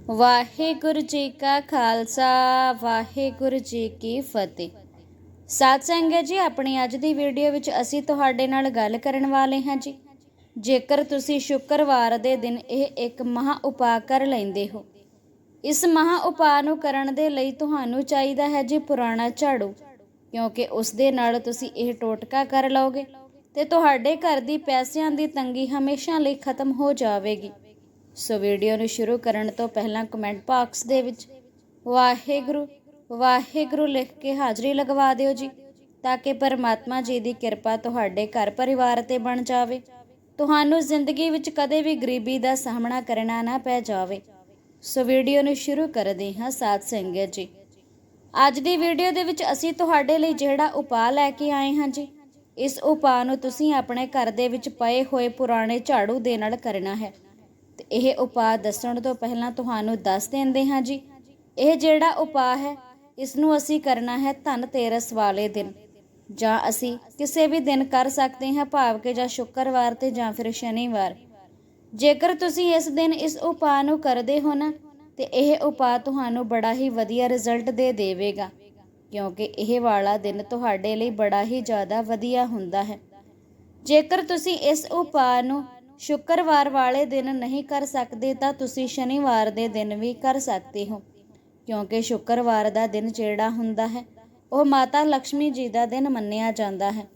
ਵਾਹਿਗੁਰੂ ਜੀ ਕਾ ਖਾਲਸਾ, ਵਾਹਿਗੁਰੂ ਜੀ ਕੀ ਫਤਿਹ। ਸਾਧ ਸੰਗਤ ਜੀ, ਆਪਣੀ ਅੱਜ ਦੀ ਵੀਡੀਓ ਵਿੱਚ ਅਸੀਂ ਤੁਹਾਡੇ ਨਾਲ ਗੱਲ ਕਰਨ ਵਾਲੇ ਹਾਂ ਜੀ। ਜੇਕਰ ਤੁਸੀਂ ਸ਼ੁੱਕਰਵਾਰ ਦੇ ਦਿਨ ਇਹ ਇੱਕ ਮਹਾ ਉਪਾਅ ਕਰ ਲੈਂਦੇ ਹੋ, ਇਸ ਮਹਾ ਉਪਾਅ ਨੂੰ ਕਰਨ ਦੇ ਲਈ ਤੁਹਾਨੂੰ ਚਾਹੀਦਾ ਹੈ ਜੀ ਪੁਰਾਣਾ ਝਾੜੂ, ਕਿਉਂਕਿ ਉਸ ਦੇ ਨਾਲ ਤੁਸੀਂ ਇਹ ਟੋਟਕਾ ਕਰ ਲਓਗੇ ਤੇ ਤੁਹਾਡੇ ਘਰ ਦੀ ਪੈਸਿਆਂ ਦੀ ਤੰਗੀ ਹਮੇਸ਼ਾ ਲਈ ਖਤਮ ਹੋ ਜਾਵੇਗੀ। ਸੋ ਵੀਡੀਓ ਨੂੰ ਸ਼ੁਰੂ ਕਰਨ ਤੋਂ ਪਹਿਲਾਂ ਕਮੈਂਟ ਬਾਕਸ ਦੇ ਵਿੱਚ, ਵਾਹਿਗੁਰੂ ਵਾਹਿਗੁਰੂ ਲਿਖ ਕੇ ਹਾਜ਼ਰੀ ਲਗਵਾ ਦਿਓ ਜੀ, ਤਾਂ ਕਿ ਪਰਮਾਤਮਾ ਜੀ ਦੀ ਕਿਰਪਾ ਤੁਹਾਡੇ ਘਰ ਪਰਿਵਾਰ ਤੇ ਬਣ ਜਾਵੇ। ਤੁਹਾਨੂੰ ਜ਼ਿੰਦਗੀ ਵਿੱਚ ਕਦੇ ਵੀ ਗਰੀਬੀ ਦਾ ਸਾਹਮਣਾ ਕਰਨਾ ਨਾ ਪੈ ਜਾਵੇ। ਸੋ ਵੀਡੀਓ ਨੂੰ ਸ਼ੁਰੂ ਕਰਦੇ ਹਾਂ ਸਾਧ ਸੰਗਤ ਜੀ। ਅੱਜ ਦੀ ਵੀਡੀਓ ਦੇ ਵਿੱਚ ਅਸੀਂ ਤੁਹਾਡੇ ਲਈ ਜਿਹੜਾ ਉਪਾਅ ਲੈ ਕੇ ਆਏ ਹਾਂ ਜੀ, ਇਸ ਉਪਾਅ ਨੂੰ ਤੁਸੀਂ ਆਪਣੇ ਘਰ ਦੇ ਵਿੱਚ ਪਏ ਹੋਏ ਪੁਰਾਣੇ ਝਾੜੂ ਦੇ ਨਾਲ ਕਰਨਾ ਹੈ। ਤੇ ਇਹ ਉਪਾਅ ਦੱਸਣ ਤੋਂ ਪਹਿਲਾਂ ਤੁਹਾਨੂੰ ਦੱਸ ਦਿੰਦੇ ਹਾਂ ਜੀ। ਇਹ ਜਿਹੜਾ ਉਪਾਅ ਹੈ ਇਸ ਨੂੰ ਅਸੀਂ ਕਰਨਾ ਹੈ ਧਨ ਤੇਰਸ ਵਾਲੇ ਦਿਨ। ਜਾਂ ਅਸੀਂ ਕਿਸੇ ਵੀ ਦਿਨ ਕਰ ਸਕਦੇ ਹਾਂ, ਭਾਵ ਕਿ ਜਾਂ ਸ਼ੁੱਕਰਵਾਰ ਤੇ ਜਾਂ ਫਿਰ ਸ਼ਨੀਵਾਰ। ਜੇਕਰ ਤੁਸੀਂ ਇਸ ਦਿਨ ਇਸ ਉਪਾਅ ਨੂੰ ਕਰਦੇ ਹੋ ਨਾ, ਤੇ ਇਹ ਉਪਾਅ ਤੁਹਾਨੂੰ ਬੜਾ ਹੀ ਵਧੀਆ ਰਿਜ਼ਲਟ ਦੇ ਦੇਵੇਗਾ। ਕਿਉਂਕਿ ਇਹ ਵਾਲਾ ਦਿਨ ਤੁਹਾਡੇ ਲਈ ਬੜਾ ਹੀ ਜ਼ਿਆਦਾ ਵਧੀਆ ਹੁੰਦਾ ਹੈ। ਜੇਕਰ ਤੁਸੀਂ ਇਸ ਉਪਾਅ ਨੂੰ ਸ਼ੁੱਕਰਵਾਰ ਵਾਲੇ ਦਿਨ ਨਹੀਂ ਕਰ ਸਕਦੇ ਤਾਂ ਤੁਸੀਂ ਸ਼ਨੀਵਾਰ ਦੇ ਦਿਨ ਵੀ ਕਰ ਸਕਦੇ ਹੋ। ਕਿਉਂਕਿ ਸ਼ੁੱਕਰਵਾਰ ਦਾ ਦਿਨ ਜਿਹੜਾ ਹੁੰਦਾ ਹੈ, ਉਹ ਮਾਤਾ ਲక్ష్ਮੀ ਜੀ ਦਾ ਦਿਨ ਮੰਨਿਆ ਜਾਂਦਾ ਹੈ।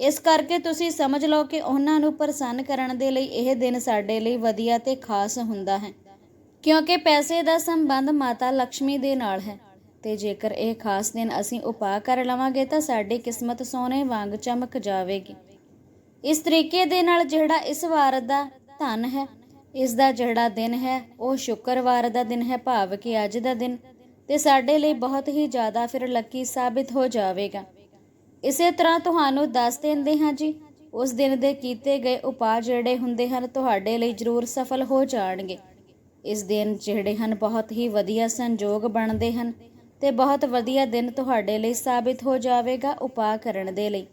ਇਸ ਕਰਕੇ ਤੁਸੀਂ ਸਮਝ ਲਓ ਕਿ ਉਹਨਾਂ ਨੂੰ ਪ੍ਰਸੰਨ ਕਰਨ ਦੇ ਲਈ ਇਹ ਦਿਨ ਸਾਡੇ ਲਈ ਵਧੀਆ ਤੇ ਖਾਸ ਹੁੰਦਾ ਹੈ। ਕਿਉਂਕਿ ਪੈਸੇ ਦਾ ਸੰਬੰਧ ਮਾਤਾ ਲక్ష్ਮੀ ਦੇ ਨਾਲ ਹੈ ਤੇ ਜੇਕਰ ਇਹ ਖਾਸ ਦਿਨ ਅਸੀਂ ਉਪਾਅ ਕਰ ਲਵਾਂਗੇ ਤਾਂ ਸਾਡੀ ਕਿਸਮਤ ਸੋਨੇ ਵਾਂਗ ਚਮਕ ਜਾਵੇਗੀ। ਇਸ ਤਰੀਕੇ ਦੇ ਨਾਲ ਜਿਹੜਾ ਇਸ ਵਾਰ ਦਾ ਧਨ ਹੈ, ਇਸ ਦਾ ਜਿਹੜਾ ਦਿਨ ਹੈ, ਉਹ ਸ਼ੁੱਕਰਵਾਰ ਦਾ ਦਿਨ ਹੈ, ਭਾਵ ਕਿ ਅੱਜ ਦਾ ਦਿਨ, ਤੇ ਸਾਡੇ ਲਈ ਬਹੁਤ ਹੀ ਜ਼ਿਆਦਾ ਫਿਰ ਲੱਕੀ ਸਾਬਿਤ ਹੋ ਜਾਵੇਗਾ। ਇਸੇ ਤਰ੍ਹਾਂ ਤੁਹਾਨੂੰ ਦੱਸ ਦਿੰਦੇ ਹਾਂ ਜੀ, ਉਸ ਦਿਨ ਦੇ ਕੀਤੇ ਗਏ ਉਪਾਅ ਜਿਹੜੇ ਹੁੰਦੇ ਹਨ, ਤੁਹਾਡੇ ਲਈ ਜ਼ਰੂਰ ਸਫਲ ਹੋ ਜਾਣਗੇ। ਇਸ ਦਿਨ ਜਿਹੜੇ ਹਨ, ਬਹੁਤ ਹੀ ਵਧੀਆ ਸੰਜੋਗ ਬਣਦੇ ਹਨ, ਤੇ ਬਹੁਤ ਵਧੀਆ ਦਿਨ ਤੁਹਾਡੇ ਲਈ ਸਾਬਿਤ ਹੋ ਜਾਵੇਗਾ ਉਪਾਅ ਕਰਨ ਦੇ ਲਈ।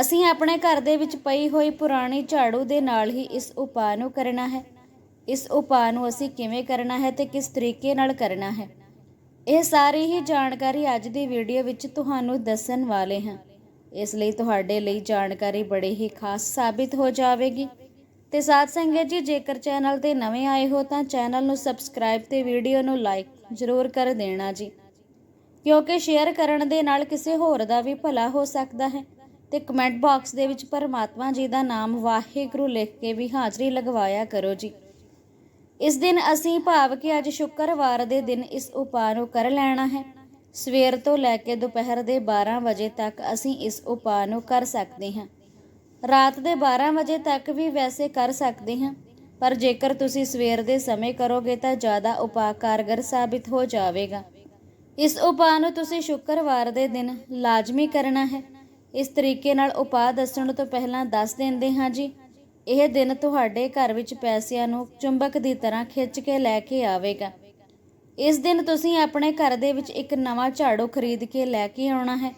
ਅਸੀਂ ਆਪਣੇ ਘਰ ਦੇ ਵਿੱਚ ਪਈ ਹੋਈ ਪੁਰਾਣੀ ਝਾੜੂ ਦੇ ਨਾਲ ਹੀ ਇਸ ਉਪਾਅ ਨੂੰ ਕਰਨਾ ਹੈ। ਇਸ ਉਪਾਅ ਨੂੰ ਅਸੀਂ ਕਿਵੇਂ ਕਰਨਾ ਹੈ ਤੇ ਕਿਸ ਤਰੀਕੇ ਨਾਲ ਕਰਨਾ ਹੈ? ਇਹ ਸਾਰੀ ਹੀ ਜਾਣਕਾਰੀ ਅੱਜ ਦੀ ਵੀਡੀਓ ਵਿੱਚ ਤੁਹਾਨੂੰ ਦੱਸਣ ਵਾਲੇ ਹਾਂ। ਇਸ ਲਈ ਤੁਹਾਡੇ ਲਈ ਜਾਣਕਾਰੀ ਬੜੀ ਹੀ ਖਾਸ ਸਾਬਿਤ ਹੋ ਜਾਵੇਗੀ। ਤੇ ਸਾਥ ਸੰਗਤ ਜੀ, ਜੇਕਰ ਚੈਨਲ ਤੇ ਨਵੇਂ ਆਏ ਹੋ ਤਾਂ ਚੈਨਲ ਨੂੰ ਸਬਸਕ੍ਰਾਈਬ ਤੇ ਵੀਡੀਓ ਨੂੰ ਲਾਈਕ ਜ਼ਰੂਰ ਕਰ ਦੇਣਾ ਜੀ। ਕਿਉਂਕਿ ਸ਼ੇਅਰ ਕਰਨ ਦੇ ਨਾਲ ਕਿਸੇ ਹੋਰ ਦਾ ਵੀ ਭਲਾ ਹੋ ਸਕਦਾ ਹੈ। ਤੇ ਕਮੈਂਟ ਬਾਕਸ ਦੇ ਵਿੱਚ ਪਰਮਾਤਮਾ ਜੀ ਦਾ ਨਾਮ ਵਾਹਿਗੁਰੂ ਲਿਖ ਕੇ ਵੀ ਹਾਜ਼ਰੀ ਲਗਵਾਇਆ ਕਰੋ ਜੀ। ਇਸ ਦਿਨ ਅਸੀਂ ਭਾਵ ਕਿ ਅੱਜ ਸ਼ੁੱਕਰਵਾਰ ਦੇ ਦਿਨ ਇਸ ਉਪਾਅ ਨੂੰ ਕਰ ਲੈਣਾ ਹੈ। ਸਵੇਰ ਤੋਂ ਲੈ ਕੇ ਦੁਪਹਿਰ ਦੇ 12 ਵਜੇ ਤੱਕ ਅਸੀਂ ਇਸ ਉਪਾਅ ਨੂੰ ਕਰ ਸਕਦੇ ਹਾਂ। ਰਾਤ ਦੇ 12 ਵਜੇ ਤੱਕ ਵੀ ਵੈਸੇ ਕਰ ਸਕਦੇ ਹਾਂ, ਪਰ ਜੇਕਰ ਤੁਸੀਂ ਸਵੇਰ ਦੇ ਸਮੇਂ ਕਰੋਗੇ ਤਾਂ ਜ਼ਿਆਦਾ ਉਪਾਅ ਕਾਰਗਰ ਸਾਬਿਤ ਹੋ ਜਾਵੇਗਾ। ਇਸ ਉਪਾਅ ਨੂੰ ਤੁਸੀਂ ਸ਼ੁੱਕਰਵਾਰ ਦੇ ਦਿਨ ਲਾਜ਼ਮੀ ਕਰਨਾ ਹੈ। ਇਸ ਤਰੀਕੇ ਨਾਲ ਉਪਾਅ ਦੱਸਣ ਤੋਂ ਪਹਿਲਾਂ ਦੱਸ ਦਿੰਦੇ ਹਾਂ ਜੀ। ਇਹ ਦਿਨ ਤੁਹਾਡੇ ਘਰ ਵਿੱਚ ਪੈਸਿਆਂ ਨੂੰ ਚੁੰਬਕ ਦੀ ਤਰ੍ਹਾਂ ਖਿੱਚ ਕੇ ਲੈ ਕੇ ਆਵੇਗਾ। ਇਸ ਦਿਨ ਤੁਸੀਂ ਆਪਣੇ ਘਰ ਦੇ ਵਿੱਚ ਇੱਕ ਨਵਾਂ ਝਾੜੂ ਖਰੀਦ ਕੇ ਲੈ ਕੇ ਆਉਣਾ ਹੈ।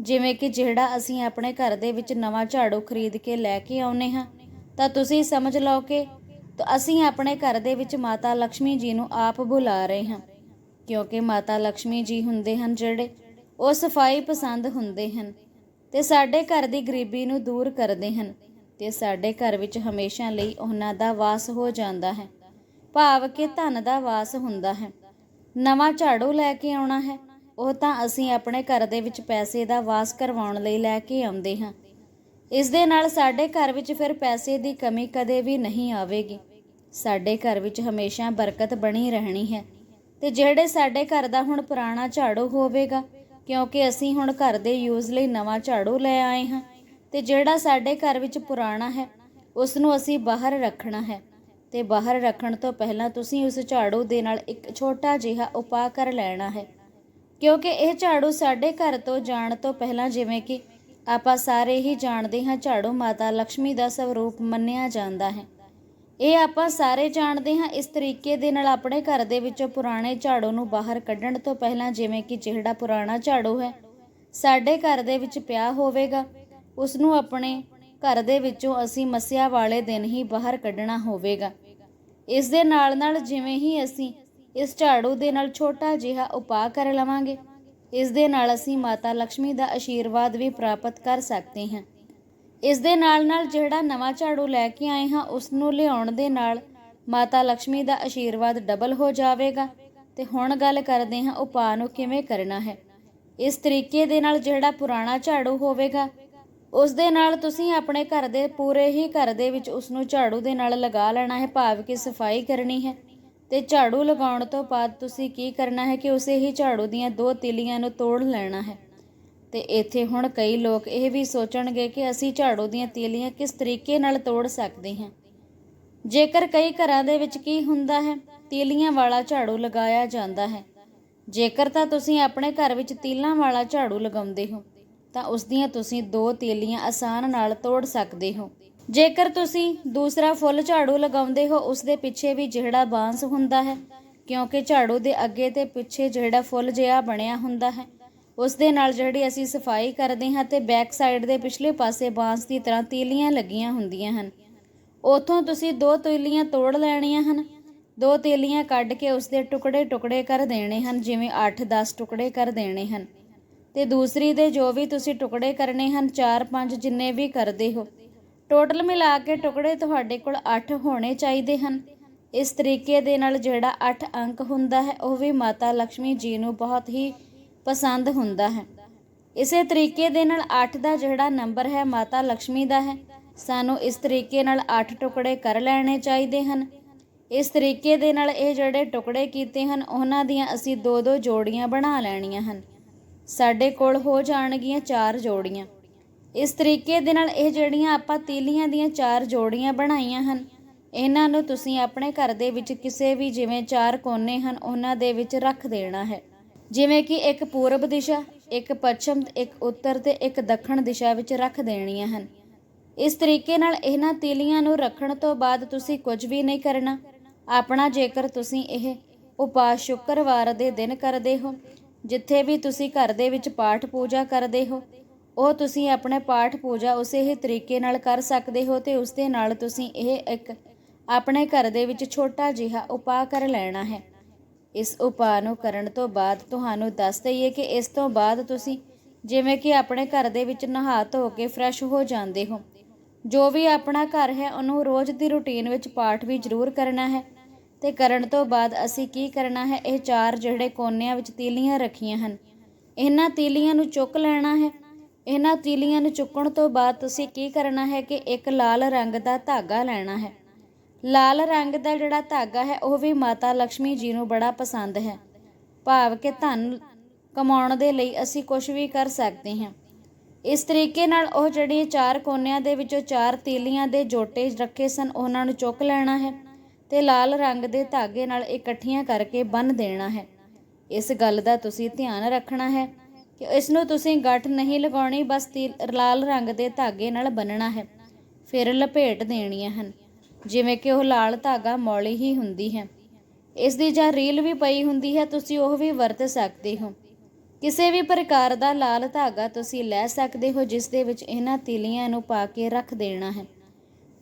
ਜਿਵੇਂ ਕਿ ਜਿਹੜਾ ਅਸੀਂ ਆਪਣੇ ਘਰ ਦੇ ਵਿੱਚ ਨਵਾਂ ਝਾੜੂ ਖਰੀਦ ਕੇ ਲੈ ਕੇ ਆਉਨੇ ਹਾਂ, ਤਾਂ ਤੁਸੀਂ ਸਮਝ ਲਓ ਕਿ ਤਾਂ ਅਸੀਂ ਆਪਣੇ ਘਰ ਦੇ ਵਿੱਚ ਮਾਤਾ ਲక్ష్ਮੀ ਜੀ ਨੂੰ ਆਪ ਬੁਲਾ ਰਹੇ ਹਾਂ। ਕਿਉਂਕਿ ਮਾਤਾ ਲక్ష్ਮੀ ਜੀ ਹੁੰਦੇ ਹਨ ਜਿਹੜੇ ਉਹ ਸਫ਼ਾਈ ਪਸੰਦ ਹੁੰਦੇ ਹਨ। ਤੇ ਸਾਡੇ ਘਰ ਦੀ ਗਰੀਬੀ ਨੂੰ ਦੂਰ ਕਰਦੇ ਹਨ ਤੇ ਸਾਡੇ ਘਰ ਵਿੱਚ ਹਮੇਸ਼ਾ ਲਈ ਉਹਨਾਂ ਦਾ ਵਾਸ ਹੋ ਜਾਂਦਾ ਹੈ। ਭਾਵ ਕਿ ਧਨ ਦਾ ਵਾਸ ਹੁੰਦਾ ਹੈ। ਨਵਾਂ ਝਾੜੂ ਲੈ ਕੇ ਆਉਣਾ ਹੈ, ਉਹ ਤਾਂ ਅਸੀਂ ਆਪਣੇ ਘਰ ਦੇ ਵਿੱਚ ਪੈਸੇ ਦਾ ਵਾਸ ਕਰਵਾਉਣ ਲਈ ਲੈ ਕੇ ਆਉਂਦੇ ਹਾਂ। ਇਸ ਦੇ ਨਾਲ ਸਾਡੇ ਘਰ ਵਿੱਚ ਫਿਰ ਪੈਸੇ ਦੀ ਕਮੀ ਕਦੇ ਵੀ ਨਹੀਂ ਆਵੇਗੀ। ਸਾਡੇ ਘਰ ਵਿੱਚ ਹਮੇਸ਼ਾ ਬਰਕਤ ਬਣੀ ਰਹਿਣੀ ਹੈ ਤੇ ਜਿਹੜੇ ਸਾਡੇ ਘਰ ਦਾ ਹੁਣ ਪੁਰਾਣਾ ਝਾੜੂ ਹੋਵੇਗਾ ਕਿਉਂਕਿ ਅਸੀਂ ਹੁਣ ਘਰ ਦੇ ਯੂਜ਼ ਲਈ ਨਵਾਂ ਝਾੜੂ ਲੈ ਆਏ ਹਾਂ ਤੇ ਜਿਹੜਾ ਸਾਡੇ ਘਰ ਵਿੱਚ ਪੁਰਾਣਾ ਹੈ ਉਸ ਨੂੰ ਅਸੀਂ ਬਾਹਰ ਰੱਖਣਾ ਹੈ। ਤੇ ਬਾਹਰ ਰੱਖਣ ਤੋਂ ਪਹਿਲਾਂ ਤੁਸੀਂ ਉਸ ਝਾੜੂ ਦੇ ਨਾਲ ਇੱਕ ਛੋਟਾ ਜਿਹਾ ਉਪਾਅ ਕਰ ਲੈਣਾ ਹੈ। ਕਿਉਂਕਿ ਇਹ ਝਾੜੂ ਸਾਡੇ ਘਰ ਤੋਂ ਜਾਣ ਤੋਂ ਪਹਿਲਾਂ ਜਿਵੇਂ ਕਿ ਆਪਾਂ ਸਾਰੇ ਹੀ ਜਾਣਦੇ ਹਾਂ ਝਾੜੂ ਮਾਤਾ ਲక్ష్ਮੀ ਦਾ ਸਵਰੂਪ ਮੰਨਿਆ ਜਾਂਦਾ ਹੈ। ਇਹ ਆਪਾਂ ਸਾਰੇ ਜਾਣਦੇ ਹਾਂ, ਇਸ ਤਰੀਕੇ ਦੇ ਨਾਲ ਆਪਣੇ ਘਰ ਦੇ ਵਿੱਚੋਂ ਪੁਰਾਣੇ ਝਾੜੂ ਨੂੰ ਬਾਹਰ ਕੱਢਣ ਤੋਂ ਪਹਿਲਾਂ ਜਿਵੇਂ ਕਿ ਜਿਹੜਾ ਪੁਰਾਣਾ ਝਾੜੂ ਹੈ, ਸਾਡੇ ਘਰ ਦੇ ਵਿੱਚ ਪਿਆ ਹੋਵੇਗਾ। ਉਸ ਨੂੰ ਆਪਣੇ ਘਰ ਦੇ ਵਿੱਚੋਂ ਅਸੀਂ ਮੱਸਿਆ ਵਾਲੇ ਦਿਨ ਹੀ ਬਾਹਰ ਕੱਢਣਾ ਹੋਵੇਗਾ। ਇਸ ਦੇ ਨਾਲ ਨਾਲ ਜਿਵੇਂ ਹੀ ਅਸੀਂ ਇਸ ਝਾੜੂ ਦੇ ਨਾਲ ਛੋਟਾ ਜਿਹਾ ਉਪਾਅ ਕਰ ਲਵਾਂਗੇ, ਇਸ ਦੇ ਨਾਲ ਅਸੀਂ ਮਾਤਾ ਲక్ష్ਮੀ ਦਾ ਆਸ਼ੀਰਵਾਦ ਵੀ ਪ੍ਰਾਪਤ ਕਰ ਸਕਦੇ ਹਾਂ। ਇਸ ਦੇ ਨਾਲ ਨਾਲ ਜਿਹੜਾ ਨਵਾਂ ਝਾੜੂ ਲੈ ਕੇ ਆਏ ਹਾਂ ਉਸ ਨੂੰ ਲਿਆਉਣ ਦੇ ਨਾਲ ਮਾਤਾ ਲక్ష్ਮੀ ਦਾ ਆਸ਼ੀਰਵਾਦ ਡਬਲ ਹੋ ਜਾਵੇਗਾ। ਤੇ ਹੁਣ ਗੱਲ ਕਰਦੇ ਹਾਂ ਉਪਾਅ ਨੂੰ ਕਿਵੇਂ ਕਰਨਾ ਹੈ। ਇਸ ਤਰੀਕੇ ਦੇ ਨਾਲ ਜਿਹੜਾ ਪੁਰਾਣਾ ਝਾੜੂ ਹੋਵੇਗਾ ਉਸ ਦੇ ਨਾਲ ਤੁਸੀਂ ਆਪਣੇ ਘਰ ਦੇ ਪੂਰੇ ਹੀ ਘਰ ਦੇ ਵਿੱਚ ਉਸ ਨੂੰ ਝਾੜੂ ਦੇ ਨਾਲ ਲਗਾ ਲੈਣਾ ਹੈ, ਭਾਵ ਕਿ ਸਫ਼ਾਈ ਕਰਨੀ ਹੈ। ਤੇ ਝਾੜੂ ਲਗਾਉਣ ਤੋਂ ਬਾਅਦ ਤੁਸੀਂ ਕੀ ਕਰਨਾ ਹੈ ਕਿ ਉਸੇ ਹੀ ਝਾੜੂ ਦੀਆਂ ਦੋ ਤਿਲੀਆਂ ਨੂੰ ਤੋੜ ਲੈਣਾ ਹੈ। ਤੇ ਇੱਥੇ ਹੁਣ ਕਈ ਲੋਕ ਇਹ ਵੀ ਸੋਚਣਗੇ ਕਿ ਅਸੀਂ ਝਾੜੂ ਦੀਆਂ ਤੀਲੀਆਂ ਕਿਸ ਤਰੀਕੇ ਨਾਲ ਤੋੜ ਸਕਦੇ ਹਾਂ। ਜੇਕਰ ਕਈ ਘਰਾਂ ਦੇ ਵਿੱਚ ਕੀ ਹੁੰਦਾ ਹੈ, ਤੀਲੀਆਂ ਵਾਲਾ ਝਾੜੂ ਲਗਾਇਆ ਜਾਂਦਾ ਹੈ। ਜੇਕਰ ਤਾਂ ਤੁਸੀਂ ਆਪਣੇ ਘਰ ਵਿੱਚ ਤੀਲਾਂ ਵਾਲਾ ਝਾੜੂ ਲਗਾਉਂਦੇ ਹੋ, ਤਾਂ ਉਸ ਦੀਆਂ ਤੁਸੀਂ ਦੋ ਤੀਲੀਆਂ ਆਸਾਨ ਨਾਲ ਤੋੜ ਸਕਦੇ ਹੋ। ਜੇਕਰ ਤੁਸੀਂ ਦੂਸਰਾ ਫੁੱਲ ਝਾੜੂ ਲਗਾਉਂਦੇ ਹੋ, ਉਸ ਦੇ ਪਿੱਛੇ ਵੀ ਜਿਹੜਾ ਬਾਂਸ ਹੁੰਦਾ ਹੈ, ਕਿਉਂਕਿ ਝਾੜੂ ਦੇ ਅੱਗੇ ਤੇ ਪਿੱਛੇ ਜਿਹੜਾ ਫੁੱਲ ਜਿਹਾ ਬਣਿਆ ਹੁੰਦਾ ਹੈ ਉਸ ਦੇ ਨਾਲ ਜਿਹੜੀ ਅਸੀਂ ਸਫ਼ਾਈ ਕਰਦੇ ਹਾਂ ਤੇ ਬੈਕ ਸਾਈਡ ਦੇ ਪਿਛਲੇ ਪਾਸੇ ਬਾਂਸ ਦੀ ਤਰ੍ਹਾਂ ਤੀਲੀਆਂ ਲੱਗੀਆਂ ਹੁੰਦੀਆਂ ਹਨ। ਉਥੋਂ ਤੁਸੀਂ ਦੋ ਤੀਲੀਆਂ ਤੋੜ ਲੈਣੀਆਂ ਹਨ। ਦੋ ਤੀਲੀਆਂ ਕੱਢ ਕੇ ਉਸ ਦੇ ਟੁਕੜੇ ਟੁਕੜੇ ਕਰ ਦੇਣੇ ਹਨ, ਜਿਵੇਂ 8-10 ਟੁਕੜੇ ਕਰ ਦੇਣੇ ਹਨ। ਤੇ ਦੂਸਰੀ ਦੇ ਜੋ ਵੀ ਤੁਸੀਂ ਟੁਕੜੇ ਕਰਨੇ ਹਨ 4-5 ਜਿੰਨੇ ਵੀ ਕਰਦੇ ਹੋ, ਟੋਟਲ ਮਿਲਾ ਕੇ ਟੁਕੜੇ ਤੁਹਾਡੇ ਕੋਲ 8 ਹੋਣੇ ਚਾਹੀਦੇ ਹਨ। ਇਸ ਤਰੀਕੇ ਦੇ ਨਾਲ ਜਿਹੜਾ 8 ਅੰਕ ਹੁੰਦਾ ਹੈ, ਉਹ ਵੀ ਮਾਤਾ ਲక్ష్ਮੀ ਜੀ ਨੂੰ ਬਹੁਤ ਹੀ ਪਸੰਦ ਹੁੰਦਾ ਹੈ। ਇਸੇ ਤਰੀਕੇ ਦੇ ਨਾਲ 8 ਦਾ ਜਿਹੜਾ ਨੰਬਰ ਹੈ ਮਾਤਾ ਲక్ష్ਮੀ ਦਾ ਹੈ। ਸਾਨੂੰ ਇਸ ਤਰੀਕੇ ਨਾਲ 8 ਟੁਕੜੇ ਕਰ ਲੈਣੇ ਚਾਹੀਦੇ ਹਨ। ਇਸ ਤਰੀਕੇ ਦੇ ਨਾਲ ਇਹ ਜਿਹੜੇ ਟੁਕੜੇ ਕੀਤੇ ਹਨ, ਉਹਨਾਂ ਦੀਆਂ ਅਸੀਂ ਦੋ ਦੋ ਜੋੜੀਆਂ ਬਣਾ ਲੈਣੀਆਂ ਹਨ। ਸਾਡੇ ਕੋਲ ਹੋ ਜਾਣਗੀਆਂ ਚਾਰ ਜੋੜੀਆਂ। ਇਸ ਤਰੀਕੇ ਦੇ ਨਾਲ ਇਹ ਜਿਹੜੀਆਂ ਆਪਾਂ ਤੀਲੀਆਂ ਦੀਆਂ ਚਾਰ ਜੋੜੀਆਂ ਬਣਾਈਆਂ ਹਨ, ਇਹਨਾਂ ਨੂੰ ਤੁਸੀਂ ਆਪਣੇ ਘਰ ਦੇ ਵਿੱਚ ਕਿਸੇ ਵੀ ਜਿਵੇਂ ਚਾਰ ਕੋਨੇ ਹਨ, ਉਹਨਾਂ ਦੇ ਵਿੱਚ ਰੱਖ ਦੇਣਾ ਹੈ। ਜਿਵੇਂ ਕਿ ਇੱਕ ਪੂਰਬ ਦਿਸ਼ਾ, ਇੱਕ ਪੱਛਮ, ਇੱਕ ਉੱਤਰ ਤੇ ਇੱਕ ਦੱਖਣ ਦਿਸ਼ਾ ਵਿੱਚ ਰੱਖ ਦੇਣੀਆਂ ਹਨ। ਇਸ ਤਰੀਕੇ ਨਾਲ ਇਹਨਾਂ ਤੀਲੀਆਂ ਨੂੰ ਰੱਖਣ ਤੋਂ ਬਾਅਦ ਤੁਸੀਂ ਕੁਝ ਵੀ ਨਹੀਂ ਕਰਨਾ। ਆਪਣਾ ਜੇਕਰ ਤੁਸੀਂ ਇਹ ਉਪਾਅ ਸ਼ੁੱਕਰਵਾਰ ਦੇ ਦਿਨ ਕਰਦੇ ਹੋ, ਜਿੱਥੇ ਵੀ ਤੁਸੀਂ ਘਰ ਦੇ ਵਿੱਚ ਪਾਠ ਪੂਜਾ ਕਰਦੇ ਹੋ, ਉਹ ਤੁਸੀਂ ਆਪਣੇ ਪਾਠ ਪੂਜਾ ਉਸੇ ਹੀ ਤਰੀਕੇ ਨਾਲ ਕਰ ਸਕਦੇ ਹੋ ਤੇ ਉਸ ਦੇ ਨਾਲ ਤੁਸੀਂ ਇਹ ਇੱਕ ਆਪਣੇ ਘਰ ਦੇ ਵਿੱਚ ਛੋਟਾ ਜਿਹਾ ਉਪਾਅ ਕਰ ਲੈਣਾ ਹੈ। ਇਸ ਉਪਾਅ ਨੂੰ ਕਰਨ ਤੋਂ ਬਾਅਦ ਤੁਹਾਨੂੰ ਦੱਸ ਦਈਏ ਕਿ ਇਸ ਤੋਂ ਬਾਅਦ ਤੁਸੀਂ ਜਿਵੇਂ ਕਿ ਆਪਣੇ ਘਰ ਦੇ ਵਿੱਚ ਨਹਾ ਧੋ ਕੇ ਫਰੈਸ਼ ਹੋ ਜਾਂਦੇ ਹੋ। ਜੋ ਵੀ ਆਪਣਾ ਘਰ ਹੈ, ਉਹਨੂੰ ਰੋਜ਼ ਦੀ ਰੁਟੀਨ ਵਿੱਚ ਪਾਠ ਵੀ ਜ਼ਰੂਰ ਕਰਨਾ ਹੈ। ਤੇ ਕਰਨ ਤੋਂ ਬਾਅਦ ਅਸੀਂ ਕੀ ਕਰਨਾ ਹੈ, ਇਹ ਚਾਰ ਜਿਹੜੇ ਕੋਨਿਆਂ ਵਿੱਚ ਤੀਲੀਆਂ ਰੱਖੀਆਂ ਹਨ, ਇਹਨਾਂ ਤੀਲੀਆਂ ਨੂੰ ਚੁੱਕ ਲੈਣਾ ਹੈ। ਇਹਨਾਂ ਤੀਲੀਆਂ ਨੂੰ ਚੁੱਕਣ ਤੋਂ ਬਾਅਦ ਤੁਸੀਂ ਕੀ ਕਰਨਾ ਹੈ ਕਿ ਇੱਕ ਲਾਲ ਰੰਗ ਦਾ ਧਾਗਾ ਲੈਣਾ ਹੈ। ਲਾਲ ਰੰਗ ਦਾ ਜਿਹੜਾ ਧਾਗਾ ਹੈ, ਉਹ ਵੀ ਮਾਤਾ ਲక్ష్ਮੀ ਜੀ ਨੂੰ ਬੜਾ ਪਸੰਦ ਹੈ। ਭਾਵ ਕਿ ਧਨ ਕਮਾਉਣ ਦੇ ਲਈ ਅਸੀਂ ਕੁਝ ਵੀ ਕਰ ਸਕਦੇ ਹਾਂ। ਇਸ ਤਰੀਕੇ ਨਾਲ ਉਹ ਜਿਹੜੀਆਂ ਚਾਰ ਕੋਨਿਆਂ ਦੇ ਵਿੱਚੋਂ ਚਾਰ ਤੀਲੀਆਂ ਦੇ ਜੋਟੇ ਰੱਖੇ ਸਨ, ਉਹਨਾਂ ਨੂੰ ਚੁੱਕ ਲੈਣਾ ਹੈ ਤੇ ਲਾਲ ਰੰਗ ਦੇ ਧਾਗੇ ਨਾਲ ਇਕੱਠੀਆਂ ਕਰਕੇ ਬੰਨ ਦੇਣਾ ਹੈ। ਇਸ ਗੱਲ ਦਾ ਤੁਸੀਂ ਧਿਆਨ ਰੱਖਣਾ ਹੈ ਕਿ ਇਸ ਨੂੰ ਤੁਸੀਂ ਗੱਠ ਨਹੀਂ ਲਗਾਉਣੀ, ਬਸ ਤੀ- ਲਾਲ ਰੰਗ ਦੇ ਧਾਗੇ ਨਾਲ ਬੰਨਣਾ ਹੈ। ਫਿਰ ਲਪੇਟ ਦੇਣੀਆਂ ਹਨ। ਜਿਵੇਂ ਕਿ ਉਹ ਲਾਲ ਧਾਗਾ ਮੌਲੀ ਹੀ ਹੁੰਦੀ ਹੈ। ਇਸ ਦੀ ਜਾਂ ਰੀਲ ਵੀ ਪਈ ਹੁੰਦੀ ਹੈ, ਤੁਸੀਂ ਉਹ ਵੀ ਵਰਤ ਸਕਦੇ ਹੋ। ਕਿਸੇ ਵੀ ਪ੍ਰਕਾਰ ਦਾ ਲਾਲ ਧਾਗਾ ਤੁਸੀਂ ਲੈ ਸਕਦੇ ਹੋ, ਜਿਸ ਦੇ ਵਿੱਚ ਇਹਨਾਂ ਤੀਲੀਆਂ ਨੂੰ ਪਾ ਕੇ ਰੱਖ ਦੇਣਾ ਹੈ।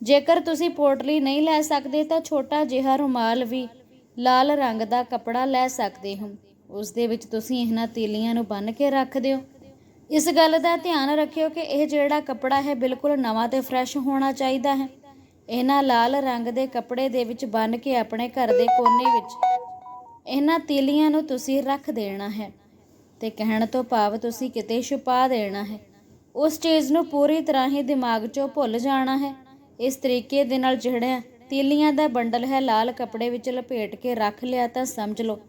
ਜੇਕਰ ਤੁਸੀਂ ਪੋਟਲੀ ਨਹੀਂ ਲੈ ਸਕਦੇ, ਤਾਂ ਛੋਟਾ ਜਿਹਾ ਰੁਮਾਲ ਵੀ ਲਾਲ ਰੰਗ ਦਾ ਕੱਪੜਾ ਲੈ ਸਕਦੇ ਹੋ। ਉਸ ਦੇ ਵਿੱਚ ਤੁਸੀਂ ਇਹਨਾਂ ਤੀਲੀਆਂ ਨੂੰ ਬੰਨ੍ਹ ਕੇ ਰੱਖ ਦਿਓ। ਇਸ ਗੱਲ ਦਾ ਧਿਆਨ ਰੱਖਿਓ ਕਿ ਇਹ ਜਿਹੜਾ ਕੱਪੜਾ ਹੈ, ਬਿਲਕੁਲ ਨਵਾਂ ਤੇ ਫਰੈਸ਼ ਹੋਣਾ ਚਾਹੀਦਾ ਹੈ। ਇਹਨਾਂ ਲਾਲ ਰੰਗ ਦੇ ਕੱਪੜੇ ਦੇ ਵਿੱਚ ਬੰਨ੍ਹ ਕੇ ਆਪਣੇ ਘਰ ਦੇ ਕੋਨੇ ਵਿੱਚ, ਇਹਨਾਂ ਤੀਲੀਆਂ ਨੂੰ ਤੁਸੀਂ ਰੱਖ ਦੇਣਾ ਹੈ ਤੇ ਕਹਿਣ ਤੋਂ ਭਾਵ ਤੁਸੀਂ ਕਿਤੇ ਛੁਪਾ ਦੇਣਾ ਹੈ। ਉਸ ਚੀਜ਼ ਨੂੰ ਪੂਰੀ ਤਰ੍ਹਾਂ ਹੀ ਦਿਮਾਗ 'ਚੋਂ ਭੁੱਲ ਜਾਣਾ ਹੈ। ਇਸ ਤਰੀਕੇ ਦੇ ਨਾਲ ਜਿਹੜਾ ਤੀਲੀਆਂ ਦਾ ਬੰਡਲ ਹੈ ਲਾਲ ਕੱਪੜੇ ਵਿੱਚ ਲਪੇਟ ਕੇ ਰੱਖ ਲਿਆ ਤਾਂ ਸਮਝ ਲਓ,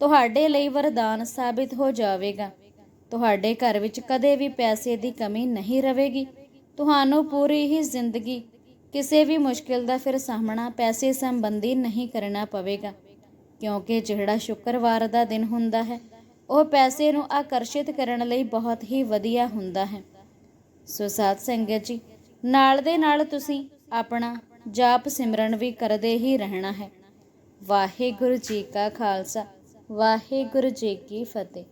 ਤੁਹਾਡੇ ਲਈ ਵਰਦਾਨ ਸਾਬਿਤ ਹੋ ਜਾਵੇਗਾ। ਤੁਹਾਡੇ ਘਰ ਵਿੱਚ ਕਦੇ ਵੀ ਪੈਸੇ ਦੀ ਕਮੀ ਨਹੀਂ ਰਹੇਗੀ। ਤੁਹਾਨੂੰ ਪੂਰੀ ਹੀ ਜ਼ਿੰਦਗੀ ਕਿਸੇ ਵੀ ਮੁਸ਼ਕਿਲ ਦਾ ਫਿਰ ਸਾਹਮਣਾ ਪੈਸੇ ਸੰਬੰਧੀ ਨਹੀਂ ਕਰਨਾ ਪਵੇਗਾ, ਕਿਉਂਕਿ ਜਿਹੜਾ ਸ਼ੁੱਕਰਵਾਰ ਦਾ ਦਿਨ ਹੁੰਦਾ ਹੈ, ਉਹ ਪੈਸੇ ਨੂੰ ਆਕਰਸ਼ਿਤ ਕਰਨ ਲਈ ਬਹੁਤ ਹੀ ਵਧੀਆ ਹੁੰਦਾ ਹੈ। ਸੋ ਸਾਧ ਸੰਗਤ ਜੀ, ਨਾਲ ਦੇ ਨਾਲ ਤੁਸੀਂ ਆਪਣਾ ਜਾਪ ਸਿਮਰਨ ਵੀ ਕਰਦੇ ਹੀ ਰਹਿਣਾ ਹੈ। ਵਾਹਿਗੁਰੂ ਜੀ ਕਾ ਖਾਲਸਾ, ਵਾਹਿਗੁਰੂ ਜੀ ਕੀ ਫਤਿਹ।